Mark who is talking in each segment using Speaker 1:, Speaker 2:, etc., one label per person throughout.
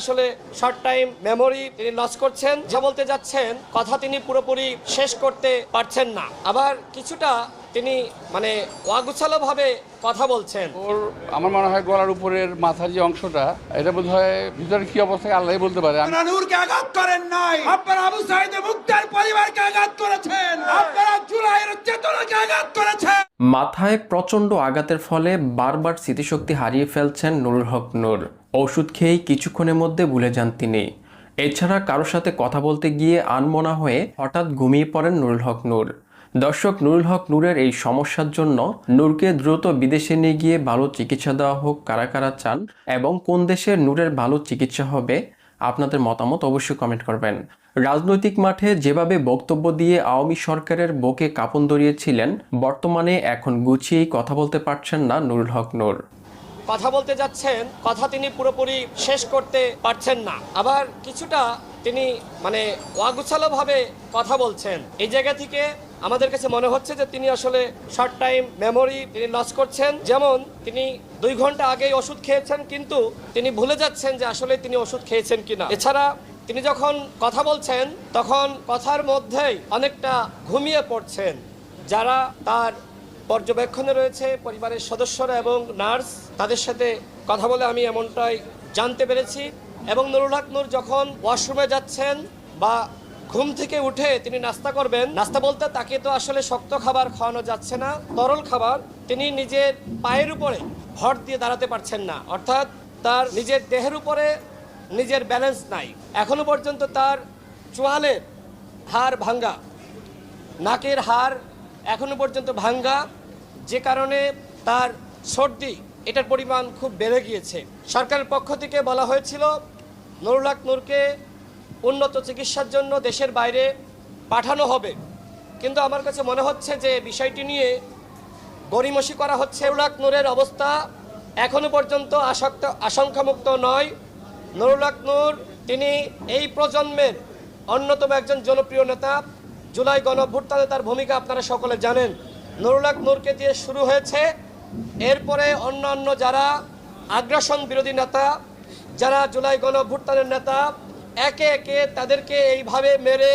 Speaker 1: আসলে short time memory তিনি loss করছেন। যা বলতে যাচ্ছেন কথা তিনি পুরোপুরি শেষ করতে পারছেন না। আবার কিছুটা তিনি মানে ওয়াগুছালো ভাবে কথা বলছেন।
Speaker 2: ওর আমার মনে হয় গলার উপরের মাথার যে অংশটা এটা বোধ হয় ভিতরে কি অবস্থা আল্লাহ বলতে পারে।
Speaker 3: আঘাত করেন নাই। আপনার আবু সাহেদ মুক্তার পরিবারকে
Speaker 4: মাথায় প্রচণ্ড আঘাতের ফলে বারবার স্মৃতিশক্তি হারিয়ে ফেলছেন নুরুল হক নূর। ওষুধ খেয়েই কিছুক্ষণের মধ্যে ভুলে যান তিনি। এছাড়া কারোর সাথে কথা বলতে গিয়ে আনমনা হয়ে হঠাৎ ঘুমিয়ে পড়েন নুরুল হক নূর। দর্শক, নুরুল হক নূরের এই সমস্যার জন্য নূরকে দ্রুত বিদেশে নিয়ে গিয়ে ভালো চিকিৎসা দেওয়া হোক কারা কারা চান এবং কোন দেশের নূরের ভালো চিকিৎসা হবে আপনাদের মতামত অবশ্যই কমেন্ট করবেন। রাজনৈতিক মাঠে যেভাবে বক্তব্য দিয়ে আওয়ামী সরকারের বুকে কাপন ধরিয়েছিলেন, বর্তমানে এখন গুছিয়েই কথা বলতে পারছেন না নুরুল হক নূর।
Speaker 1: কথা বলতে যাচ্ছেন, কথা তিনি পুরোপুরি শেষ করতে পারছেন না। আবার কিছুটা তিনি মানে অগুছালো ভাবে কথা বলছেন। এই জায়গা থেকে আমাদের কাছে মনে হচ্ছে যে তিনি আসলে শর্ট টাইম মেমোরি তিনি লস করছেন। যেমন তিনি দুই ঘণ্টা আগেই ওষুধ খেয়েছেন, কিন্তু তিনি ভুলে যাচ্ছেন যে আসলে তিনি ওষুধ খেয়েছেন কিনা। এছাড়া তিনি যখন কথা বলছেন, তখন কথার মধ্যেই অনেকটা ঘুমিয়ে পড়ছেন। যারা তার পর্যবেক্ষণে রয়েছে, পরিবারের সদস্যরা এবং নার্স, তাদের সাথে কথা বলে আমি এমনটাই জানতে পেরেছি। এবং নুরুল হক নূর যখন ওয়াশরুমে যাচ্ছেন বা ঘুম থেকে উঠে তিনি নাস্তা করবেন। নাস্তা বলতে তাকে তো আসলে শক্ত খাবার খাওয়ানো যাচ্ছে না, তরল খাবার তিনি নিজের পায়ের উপরে ভর দিয়ে দাঁড়াতে পারছেন না। অর্থাৎ তার নিজের দেহের উপরে নিজের ব্যালেন্স নাই। এখনও পর্যন্ত তার চোয়ালের হাড় ভাঙ্গা, নাকের হাড় এখনও পর্যন্ত ভাঙ্গা, যে কারণে তার সর্দি এটার পরিমাণ খুব বেড়ে গিয়েছে। সরকারের পক্ষ থেকে বলা হয়েছিল, নুরুলাক নূরকে উন্নত চিকিৎসার জন্য দেশের বাইরে পাঠানো হবে। কিন্তু আমার কাছে মনে হচ্ছে যে বিষয়টি নিয়ে গরিমসি করা হচ্ছে নুরুলাক নূরের অবস্থা এখনও পর্যন্ত আসক্ত আশঙ্কামুক্ত নয়। নুরুলাক নূর, তিনি এই প্রজন্মের অন্যতম একজন জনপ্রিয় নেতা। জুলাই গণভ্যুত্থানে তার ভূমিকা আপনারা সকলে জানেন। নুরুলাক নূরকে দিয়ে শুরু হয়েছে। এরপরে অন্যান্য যারা আগ্রাসন বিরোধী নেতা, যারা জুলাই গণভ্যুত্থানের নেতা একে একে তাদেরকে এইভাবে মেরে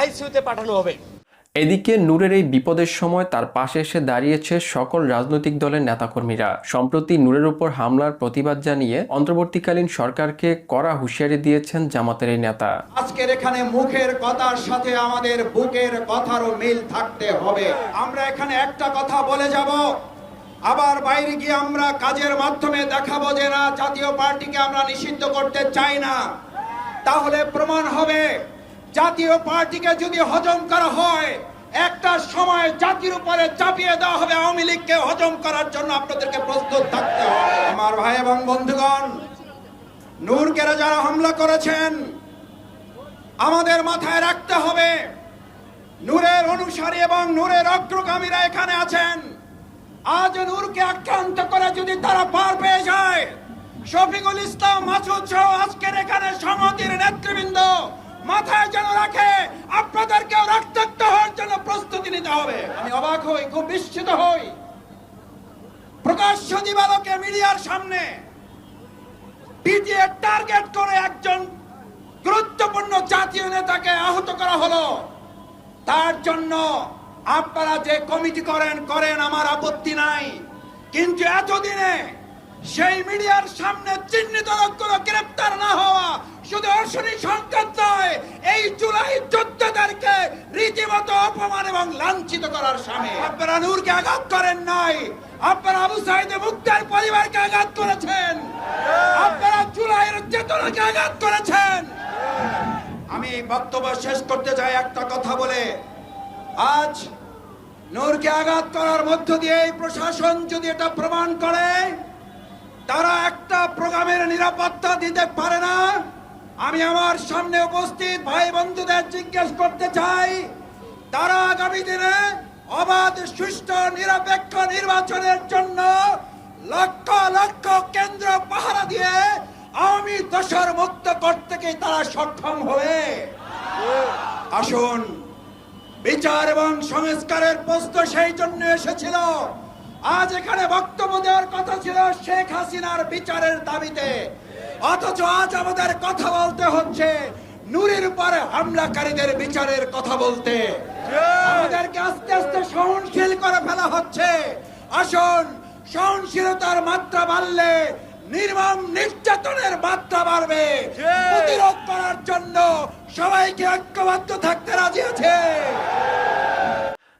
Speaker 1: আইসিইউতে পাঠানো হবে।
Speaker 4: এদিকে নূরের এই বিপদের সময় তার পাশে এসে দাঁড়িয়েছে সকল রাজনৈতিক দলের নেতাকর্মীরা। সম্প্রতি নূরের উপর হামলার প্রতিবাদ জানিয়ে অন্তর্বর্তীকালীন সরকারকে কড়া হুঁশিয়ারি দিয়েছেন জামাতের এই নেতা।
Speaker 3: আজকের এখানে মুখের কথার সাথে আমাদের বুকের কথারও মিল থাকতে হবে। আমরা এখানে একটা কথা বলে যাব। আবার বাইরে গিয়ে আমরা কাজের মাধ্যমে দেখাবো যে না জাতীয় পার্টিকে আমরা নিষিদ্ধ করতে চাই না। তাহলে প্রমাণ হবে, জাতীয় পার্টিকে যদি হজম করা হয়, একটা সময় জাতির উপরে চাপিয়ে দেওয়া হবে আওয়ামী লীগকে হজম করার জন্য আপনাদেরকে প্রস্তুত থাকতে হবে। আমার ভাই এবং বন্ধুগণ নূরকেরা যারা হামলা করেছেন, আমাদের মাথায় রাখতে হবে, নূরের অনুসারী এবং নূরের অগ্রগামীরা এখানে আছেন। আজ নূরকে আক্রান্ত করে যদি তারা পার পেয়ে যায় শফিকুল ইসলাম মাসুদ সহ আজকের এখানে সমাধির নেতৃবৃন্দ মাথায় যেন রাখে, আপনাদেরকেও রক্তাক্ত হওয়ার জন্য প্রস্তুতি নিতে হবে। আমি অবাক হই, খুব বিস্মিত হই। প্রকাশ্য দিবালোকে মিডিয়ার সামনে পিটিএ টার্গেট করে একজন গুরুত্বপূর্ণ জাতীয় নেতাকে আহত করা হলো। তার জন্য আপনারা যে কমিটি করেন করেন আমার আপত্তি নাই। কিন্তু এতদিনে সেই মিডিয়ার সামনে চিহ্নিত লোকগুলো গ্রেপ্তার না হওয়া শুধু অশনি সংকেত নয়, এই জুলাই যোদ্ধাদেরকে রীতিমতো অপমান এবং লাঞ্ছিত করার সামনে। আপনারা নূরকে আঘাত করেন নাই। আপনারা আবু সাইদে মুক্তার পরিবারকে আঘাত করেছেন। আপনারা জুলাইয়ের চেতনাকে আঘাত করেছেন। আমি বক্তব্য শেষ করতে চাই একটা কথা বলে। আজ নূরকে আঘাত করার মধ্য দিয়ে এই প্রশাসন যদি এটা প্রমাণ করে তারা একটা প্রোগ্রামের নিরাপত্তা দিতে পারে না। আমি আমার সামনে উপস্থিত ভাই বন্ধুদের জিজ্ঞেস করতে চাই, তারা আগামী দিনে অবাধ, সুষ্ঠু, নিরপেক্ষ নির্বাচনের জন্য লক্ষ লক্ষ কেন্দ্র পাহারা দিয়ে আওয়ামী দশর মুক্ত করতে কি তারা সক্ষম হবে? আসুন, বিচার এবং সংস্কারের প্রশ্ন সেই জন্য এসেছিল। আজ এখানে বক্তব্য দেওয়ার কথা ছিল শেখ হাসিনার বিচারের দাবিতে। অথচ আজ আমাদের কথা বলতে হচ্ছে নূরের উপরে হামলাকারীদের বিচারের কথা বলতে। আমাদেরকে আস্তে আস্তে সহনশীল করে ফেলা হচ্ছে। আসুন, সহনশীলতার মাত্রা বাড়লে নির্মম নির্যাতনের মাত্রা বাড়বে। প্রতিরোধ করার জন্য সবাইকে ঐক্যবদ্ধ থাকতে রাজি আছে।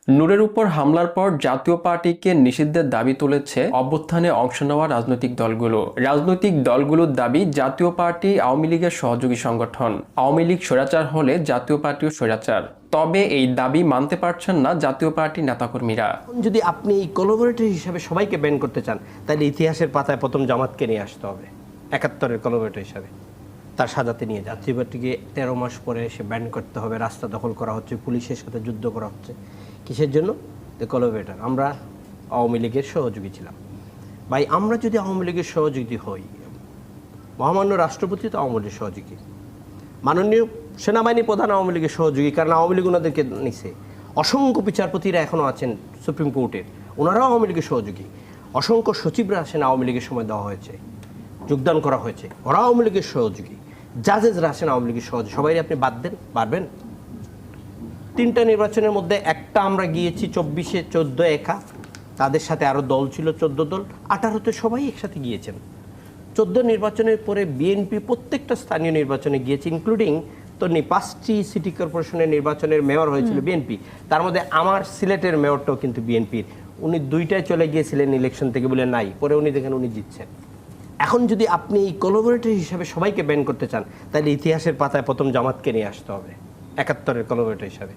Speaker 4: নূরের উপর হামলার পর জাতীয় পার্টিকে নিষিদ্ধের দাবি তুলেছে অভ্যুত্থানে অংশ নেওয়া রাজনৈতিক দলগুলো। রাজনৈতিক দলগুলোর দাবি, জাতীয় পার্টি আওয়ামী লীগের সহযোগী সংগঠন। আওয়ামী লীগ স্বৈরাচার হলে জাতীয় পার্টিও স্বৈরাচার। তবে এই দাবি মানতে পারছেন না জাতীয় পার্টির নেতাকর্মীরা।
Speaker 5: যদি আপনি এই কোলাবোরেটর হিসাবে সবাইকে ব্যান করতে চান, তাহলে ইতিহাসের পাতায় প্রথম জামাতকে নিয়ে আসতে হবে। একাত্তরের কোলাবোরেটর হিসাবে। তার সাজাতে নিয়ে পার্টিকে তেরো মাস পরে এসে ব্যান করতে হবে। রাস্তা দখল করা হচ্ছে, পুলিশের সাথে যুদ্ধ করা হচ্ছে। কিসের জন্য? দ্য কোলাবোরেটর আমরা আওয়ামী লীগের সহযোগী ছিলাম। ভাই, আমরা যদি আওয়ামী লীগের সহযোগী হই, মহামান্য রাষ্ট্রপতি তো আওয়ামী লীগের সহযোগী। মাননীয় সেনাবাহিনী প্রধান আওয়ামী লীগের সহযোগী, কারণ আওয়ামী লীগ ওনাদেরকে নিছে। অসংখ্য বিচারপতিরা এখনও আছেন সুপ্রিম কোর্টের ওনারাও আওয়ামী লীগের সহযোগী। অসংখ্য সচিবরা আছেন আওয়ামী লীগের সময় দেওয়া হয়েছে, যোগদান করা হয়েছে। ওরা আওয়ামী লীগের সহযোগী। জাজেসরা আছেন আওয়ামী লীগের সহযোগী। সবাই আপনি বাদ দেন, পারবেন? তিনটা নির্বাচনের মধ্যে একটা আমরা গিয়েছি চব্বিশে চোদ্দ একা। তাদের সাথে আরও দল ছিল চোদ্দ দল। আঠারোতে সবাই একসাথে গিয়েছেন। চোদ্দ নির্বাচনের পরে বিএনপি প্রত্যেকটা স্থানীয় নির্বাচনে গিয়েছে ইনক্লুডিং তো নি পাঁচটি সিটি কর্পোরেশনের নির্বাচনের মেয়র হয়েছিল বিএনপি। তার মধ্যে আমার সিলেটের মেয়রটাও কিন্তু বিএনপির। উনি দুইটায় চলে গিয়েছিলেন ইলেকশন থেকে বলে নাই পরে উনি দেখেন উনি জিতছেন। এখন যদি আপনি এই কোলাবোরেটর হিসাবে সবাইকে ব্যান করতে চান তাহলে ইতিহাসের পাতায় প্রথম জামাতকে নিয়ে আসতে হবে। একাত্তরের কোলাবোরেটর হিসাবে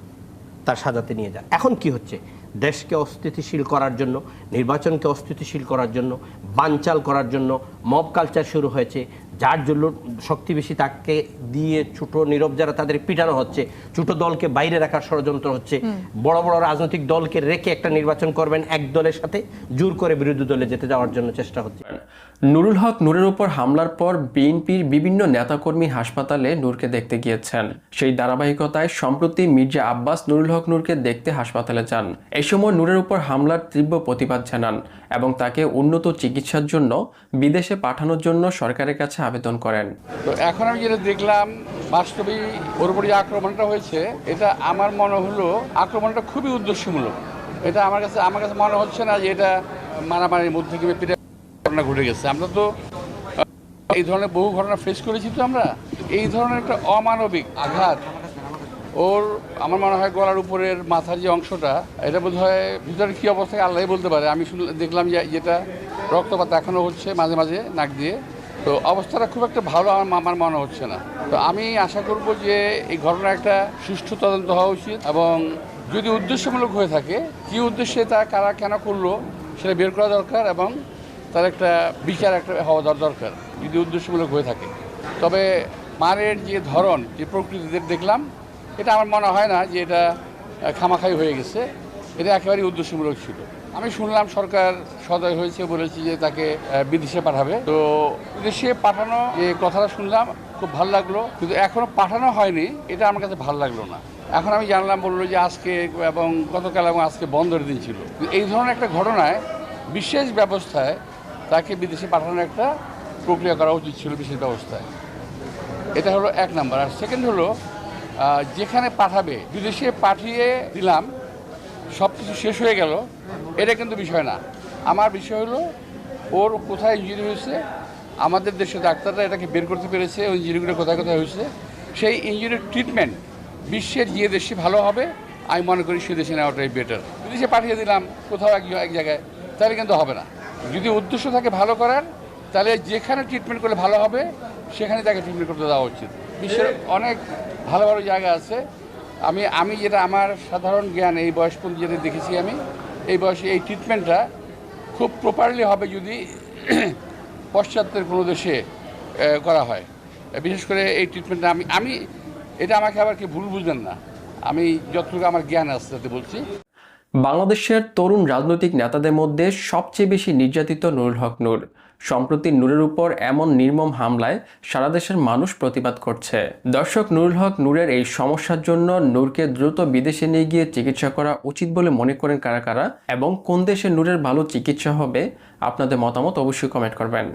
Speaker 5: তার সাজাতে নিয়ে যান এখন কি হচ্ছে? দেশকে অস্থিতিশীল করার জন্য নির্বাচনকে অস্থিতিশীল করার জন্য বানচাল করার জন্য মব কালচার শুরু হয়েছে। যার জন্য শক্তি বেশি তাকে দিয়ে ছোট নীরব যারা তাদের পিটানো হচ্ছে ছোট দলকে বাইরে রাখার ষড়যন্ত্র হচ্ছে। বড় বড় রাজনৈতিক দলকে রেখে একটা নির্বাচন করবেন এক দলের সাথে জোর করে বিরোধী দলে যেতে যাওয়ার জন্য চেষ্টা হচ্ছে।
Speaker 4: নুরুল হক নূরের উপর হামলার পর বিএনপির বিভিন্ন নেতাকর্মী হাসপাতালে নূরকে দেখতে গিয়েছেন। সেই ধারাবাহিকতায় সম্প্রতি মির্জা আব্বাস নুরুল হক নূরকে দেখতে হাসপাতালে যান। এই সময় নূরের উপর হামলার তীব্র প্রতিবাদ জানান এবং তাকে উন্নত চিকিৎসার জন্য বিদেশে পাঠানোর জন্য সরকারের কাছে আবেদন করেন।
Speaker 2: এখন আমি যেটা দেখলাম বাস্তবিক ওর আক্রমণটা হয়েছে। এটা আমার মনে হলো আক্রমণটা খুবই উদ্দেশ্যমূলক। এটা আমার কাছে আমার কাছে মনে হচ্ছে না যে এটা মারামারির মধ্যে কিংবা ঘটনা ঘটে গেছে। আমরা তো এই ধরনের বহু ঘটনা ফেস করেছি তো আমরা। এই ধরনের একটা অমানবিক আঘাত, ওর আমার মনে হয় গলার উপরের মাথার যে অংশটা, এটা বোধ হয় ভিতরে কী অবস্থায় আল্লাহ বলতে পারে? আমি শুনলে, দেখলাম যে যেটা রক্তপাত এখনও হচ্ছে মাঝে মাঝে নাক দিয়ে। তো অবস্থাটা খুব একটা ভালো আমার মনে হচ্ছে না। তো আমি আশা করব যে এই ঘটনা একটা সুষ্ঠু তদন্ত হওয়া উচিত এবং যদি উদ্দেশ্যমূলক হয়ে থাকে, কী উদ্দেশ্যে তা, কারা কেন করল, সেটা বের করা দরকার এবং তার একটা বিচার একটা হওয়া দর- দরকার, যদি উদ্দেশ্যমূলক হয়ে থাকে। তবে মারের যে ধরন, যে প্রকৃতিদের দেখলাম, এটা আমার মনে হয় না যে এটা খামাখাই হয়ে গেছে। এটা একেবারেই উদ্দেশ্যমূলক ছিল। আমি শুনলাম সরকার সদয় হয়েছে, বলেছে যে তাকে বিদেশে পাঠাবে। তো বিদেশে পাঠানো যে কথাটা শুনলাম, খুব ভালো লাগল। কিন্তু এখনও পাঠানো হয়নি, এটা আমার কাছে ভালো লাগল না। এখন আমি জানলাম, বলল যে আজকে এবং গতকাল এবং আজকে বন্ধের দিন ছিল। এই ধরনের একটা ঘটনায় বিশেষ ব্যবস্থায় তাকে বিদেশে পাঠানোর একটা প্রক্রিয়া করা উচিত ছিল বিশেষ ব্যবস্থায়। এটা হলো এক নাম্বার। আর সেকেন্ড হলো যেখানে পাঠাবে, বিদেশে পাঠিয়ে দিলাম সব কিছু শেষ হয়ে গেল, এটা কিন্তু বিষয় না। আমার বিষয় হলো, ওর কোথায় ইঞ্জুরি হয়েছে, আমাদের দেশে ডাক্তাররা এটাকে বের করতে পেরেছে, ওই ইঞ্জুরিগুলো কোথায় কোথায় হয়েছে, সেই ইঞ্জুরির ট্রিটমেন্ট বিশ্বের যে দেশে ভালো হবে, আমি মনে করি সে দেশে নেওয়াটাই বেটার বিদেশে পাঠিয়ে দিলাম, কোথাও এক এক জায়গায়, তাহলে কিন্তু হবে না। যদি উদ্দেশ্য থাকে ভালো করার, তাহলে যেখানে ট্রিটমেন্ট করলে ভালো হবে, সেখানে তাকে ট্রিটমেন্ট করতে দেওয়া উচিত। বিশ্বের অনেক ভালো ভালো জায়গা আছে। আমি আমি যেটা আমার সাধারণ জ্ঞান, এই বয়স পর্যন্ত যেটা দেখেছি আমি, এই বয়সে এই ট্রিটমেন্টটা খুব প্রপারলি হবে যদি পশ্চাত্যের কোনো দেশে করা হয়। বিশেষ করে এই ট্রিটমেন্টটা আমি আমি, এটা আমাকে আবার কি ভুল বুঝবেন না। আমি যতটুকু আমার জ্ঞান আছে তাতে বলছি।
Speaker 4: বাংলাদেশের তরুণ রাজনৈতিক নেতাদের মধ্যে সবচেয়ে বেশি নির্যাতিত নুরুল হক নূর। সম্প্রতি নূরের উপর এমন নির্মম হামলায় সারা দেশের মানুষ প্রতিবাদ করছে। দর্শক, নুরুল হক নূরের এই সমস্যার জন্য নূরকে দ্রুত বিদেশে নিয়ে গিয়ে চিকিৎসা করা উচিত বলে মনে করেন কারা কারা এবং কোন দেশে নূরের ভালো চিকিৎসা হবে, আপনাদের মতামত অবশ্যই কমেন্ট করবেন।